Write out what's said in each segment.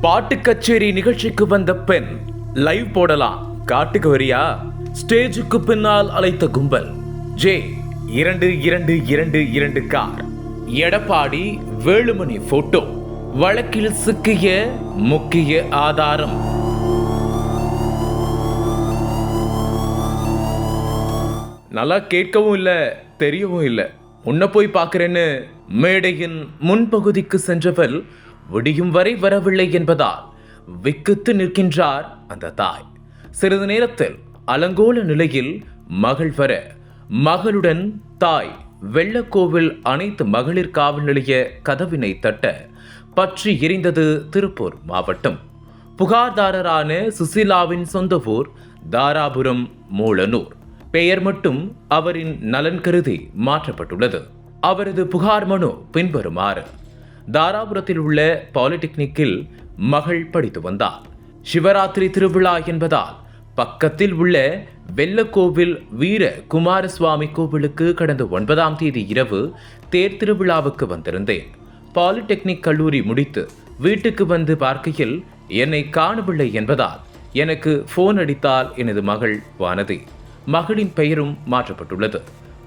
பாட்டு கச்சேரி நிகழ்ச்சிக்கு வந்த பெண் லைவ் போடலாம். காட்டுக்கு வரியா? ஸ்டேஜுக்கு பின்னால் அழைத்த கும்பல். ஜே இரண்டு இரண்டு இரண்டு இரண்டு கார். எடப்பாடி வேலுமணி போட்டோ. வழக்கில் சிக்கிய முக்கிய ஆதாரம். நல்லா கேட்கவும் இல்லை தெரியவும் இல்லை. உன்னை போய் பார்க்குறேன்னு மேடையின் முன்பகுதிக்கு சென்றவள் விடியும் வரை வரவில்லை என்பதால் விக்கித்து நிற்கின்றார் அந்த தாய். சிறிது நேரத்தில் அலங்கோல நிலையில் மகள் வர மகளுடன் தாய் வெள்ளக்கோவில் அனைத்து மகளிர் காவல் நிலைய கதவினை தட்ட பற்றி எரிந்தது திருப்பூர் மாவட்டம். புகார்தாரரான சுசீலாவின் சொந்த ஊர் தாராபுரம் மூலனூர். பெயர் மட்டும் அவரின் நலன் கருதி மாற்றப்பட்டுள்ளது. அவரது புகார் மனு பின்வருமாறு. தாராபுரத்தில் உள்ள பாலிடெக்னிக்கில் மகள் படித்து வந்தார். சிவராத்திரி திருவிழா என்பதால் பக்கத்தில் உள்ள வெள்ளக்கோவில் வீர குமாரசுவாமி கோவிலுக்கு கடந்த ஒன்பதாம் தேதி இரவு தேர் திருவிழாவுக்கு வந்திருந்தேன். பாலிடெக்னிக் கல்லூரி முடித்து வீட்டுக்கு வந்து பார்க்கையில் என்னை காணவில்லை என்பதால் எனக்கு ஃபோன் அடித்தால் எனது மகள் வானதி. மகளின் பெயரும் மாற்றப்பட்டுள்ளது.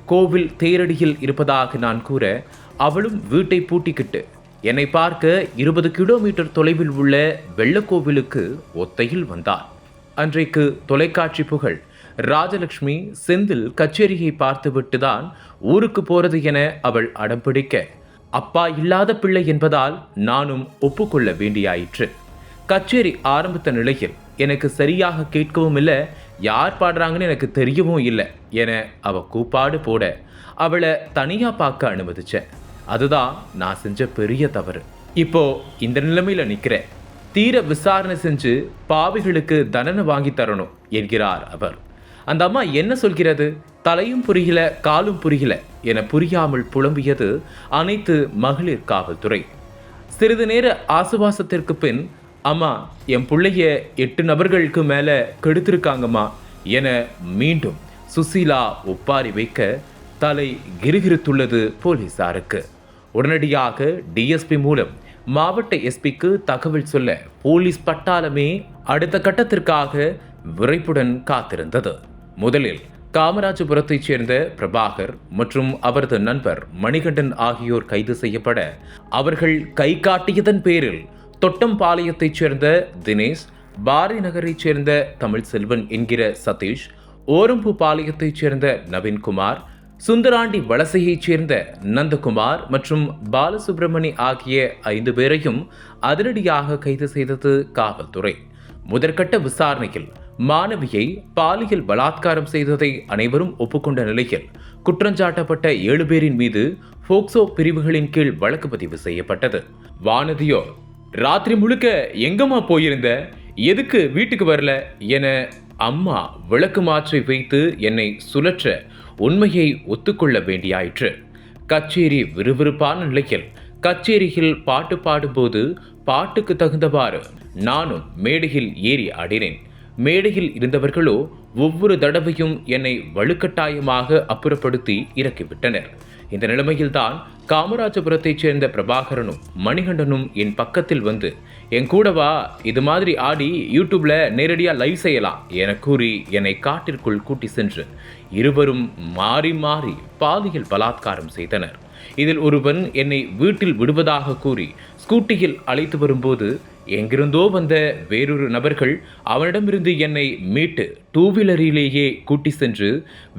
கோவில் தேரடியில் இருப்பதாக நான் கூற அவளும் வீட்டை பூட்டிக்கிட்டு என்னை பார்க்க இருபது கிலோமீட்டர் தொலைவில் உள்ள வெள்ளக்கோவிலுக்கு ஒத்தையில் வந்தார் அன்றைக்கு தொலைக்காட்சி புகழ். ராஜலட்சுமி செந்தில் கச்சேரியை பார்த்துவிட்டு தான் ஊருக்கு போறது என அவள் அடம்பிடிக்க அப்பா இல்லாத பிள்ளை என்பதால் நானும் ஒப்புக்கொள்ள வேண்டியாயிற்று. கச்சேரி ஆரம்பித்த நிலையில் எனக்கு சரியாக கேட்கவும் இல்லை யார் பாடுறாங்கன்னு எனக்கு தெரியவும் இல்லை என அவ கூப்பாடு போட அவளை தனியாக பார்க்க அனுமதிச்சேன் அதுதான் நான் செஞ்ச பெரிய தவறு. இப்போ இந்த நிலைமையில நிற்கிறேன் தீர விசாரணை செஞ்சு பாவிகளுக்கு தண்டனை வாங்கி தரணும் என்கிறார் அவர். அந்த அம்மா என்ன சொல்கிறது? தலையும் புரியல காலும் புரியல என புரியாமல் புலம்பியது அனைத்து மகளிர் காவல்துறை. சிறிது நேர ஆசுவாசத்திற்கு பின் அம்மா என் பிள்ளைய எட்டு நபர்களுக்கு மேலே கெடுத்திருக்காங்கம்மா என மீண்டும் சுசீலா ஒப்பாரி வைக்க தலை கிருகிருத்துள்ளது போலீசாருக்கு. உடனடியாக டிஎஸ்பி மூலம் மாவட்ட எஸ்பிக்கு தகவல் சொல்ல போலீஸ் பட்டாளமே அடுத்த கட்டத்திற்காக விரைப்புடன் காத்திருந்தது. முதலில் காமராஜபுரத்தைச் சேர்ந்த பிரபாகர் மற்றும் அவரது நண்பர் மணிகண்டன் ஆகியோர் கைது செய்யப்பட அவர்கள் கை காட்டியதன் பேரில் தொட்டம்பாளையத்தைச் சேர்ந்த தினேஷ் பாரி நகரைச் சேர்ந்த தமிழ் செல்வன் என்கிற சதீஷ் ஓரம்பு பாளையத்தைச் சேர்ந்த நவீன்குமார் சுந்தராண்டி வலசையைச் சேர்ந்த நந்தகுமார் மற்றும் பாலசுப்ரமணி ஆகிய ஐந்து பேரையும் அதிரடியாக கைது செய்தது காவல்துறை. முதற்கட்ட விசாரணையில் மாணவியை பாலியல் பலாத்காரம் செய்ததை அனைவரும் ஒப்புக்கொண்ட நிலையில் குற்றஞ்சாட்டப்பட்ட ஏழு பேரின் மீது போக்சோ பிரிவுகளின் கீழ் வழக்கு பதிவு செய்யப்பட்டது. வானதியோ ராத்திரி முழுக்க எங்கம்மா போயிருந்த? எதுக்கு வீட்டுக்கு வரல? என அம்மா விளக்கு மாற்றி வைத்து என்னை சுழற்ற உண்மையை ஒத்துக்கொள்ள வேண்டியாயிற்று. கச்சேரி விறுவிறுப்பான நிலையில் கச்சேரியில் பாட்டு பாடும்போது பாட்டுக்கு தகுந்தவாறு நானும் மேடையில் ஏறி ஆடினேன். மேடையில் இருந்தவர்களோ ஒவ்வொரு தடவையும் என்னை வலுக்கட்டாயமாக அப்புறப்படுத்தி இறக்கிவிட்டனர். இந்த நிலைமையில்தான் காமராஜபுரத்தைச் சேர்ந்த பிரபாகரனும் மணிகண்டனும் என் பக்கத்தில் வந்து என் கூடவா இது மாதிரி ஆடி யூடியூப்ல நேரடியாக லைவ் செய்யலாம் என கூறி என்னை காட்டிற்குள் கூட்டி சென்று இருவரும் மாறி மாறி பாலியல் பலாத்காரம் செய்தனர். இதில் ஒருவன் என்னை வீட்டில் விடுவதாக கூறி ஸ்கூட்டியில் அழைத்து வரும்போது எங்கிருந்தோ வந்த வேறொரு நபர்கள் அவனிடமிருந்து என்னை மீட்டு டூ வீலரிலேயே கூட்டி சென்று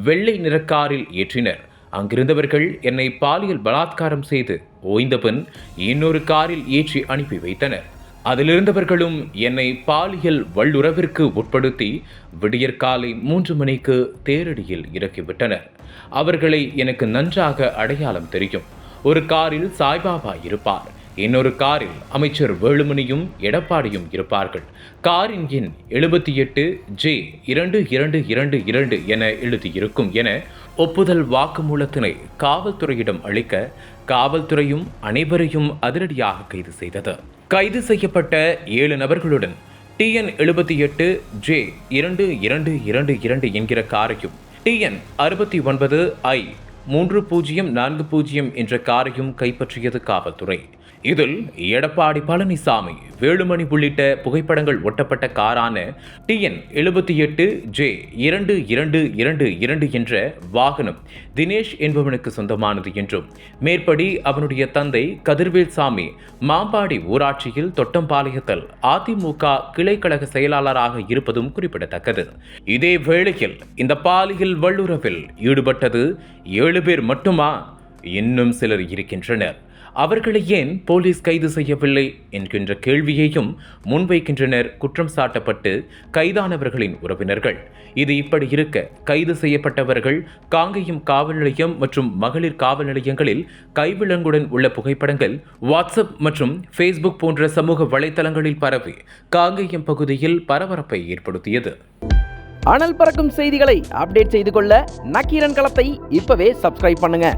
வெள்ளை நிறக்காரில் ஏற்றினர். அங்கிருந்தவர்கள் என்னை பாலியல் பலாத்காரம் செய்து ஓய்ந்தபின் இன்னொரு காரில் ஏற்றி அனுப்பி வைத்தனர். அதிலிருந்தவர்களும் என்னை பாலியல் வல்லுறவிற்கு உட்படுத்தி விடியற்காலை மூன்று மணிக்கு தேரடியில் இறக்கிவிட்டனர் அவர்களை எனக்கு நன்றாக அடையாளம் தெரியும். ஒரு காரில் சாய்பாபா இருப்பார். இன்னொரு காரில் அமைச்சர் வேலுமணியும் எடப்பாடியும் இருப்பார்கள். காரின் எண் எழுபத்தி எட்டு ஜே இரண்டு இரண்டு இரண்டு இரண்டு என எழுதியிருக்கும் என ஒப்புதல் வாக்குமூலத்தினை காவல்துறையிடம் அளிக்க காவல்துறையும் அனைவரையும் அதிரடியாக கைது செய்தது. கைது செய்யப்பட்ட ஏழு நபர்களுடன் டிஎன் எழுபத்தி எட்டு ஜே இரண்டு இரண்டு இரண்டு இரண்டு என்கிற காரையும் டிஎன் அறுபத்தி ஒன்பது ஐ மூன்று பூஜ்ஜியம் நான்கு பூஜ்ஜியம் என்ற காரையும் கைப்பற்றியது காவல்துறை. இதில் எடப்பாடி பழனிசாமி வேலுமணி உள்ளிட்ட புகைப்படங்கள் ஒட்டப்பட்ட காரான டிஎன் எழுபத்தி எட்டு ஜே இரண்டு இரண்டு இரண்டு இரண்டு என்ற வாகனம் தினேஷ் என்பவனுக்கு சொந்தமானது என்றும் மேற்படி அவனுடைய தந்தை கதிர்வேல் சாமி மாம்பாடி ஊராட்சியில் தொட்டம்பாளையத்தில் அதிமுக கிளைக்கழக செயலாளராக இருப்பதும் குறிப்பிடத்தக்கது. இதே வேளையில் இந்த பாலியல் வல்லுறவில் ஈடுபட்டது ஏழு பேர் மட்டுமா? இன்னும் சிலர் இருக்கின்றனர். அவர்களை ஏன் போலீஸ் கைது செய்யவில்லை என்கின்ற கேள்வியையும் முன்வைக்கின்றனர் குற்றம் சாட்டப்பட்டு கைதானவர்களின் உறவினர்கள். இது இப்படி இருக்க கைது செய்யப்பட்டவர்கள் காங்கேயம் காவல் நிலையம் மற்றும் மகளிர் காவல் நிலையங்களில் கைவிலங்குடன் உள்ள புகைப்படங்கள் வாட்ஸ்அப் மற்றும் ஃபேஸ்புக் போன்ற சமூக வலைத்தளங்களில் பரவி காங்கேயம் பகுதியில் பரபரப்பை ஏற்படுத்தியது. அனல் பறக்கும் செய்திகளை அப்டேட் செய்து கொள்ள நக்கீரன் களத்தை இப்பவே சப்ஸ்கிரைப் பண்ணுங்க.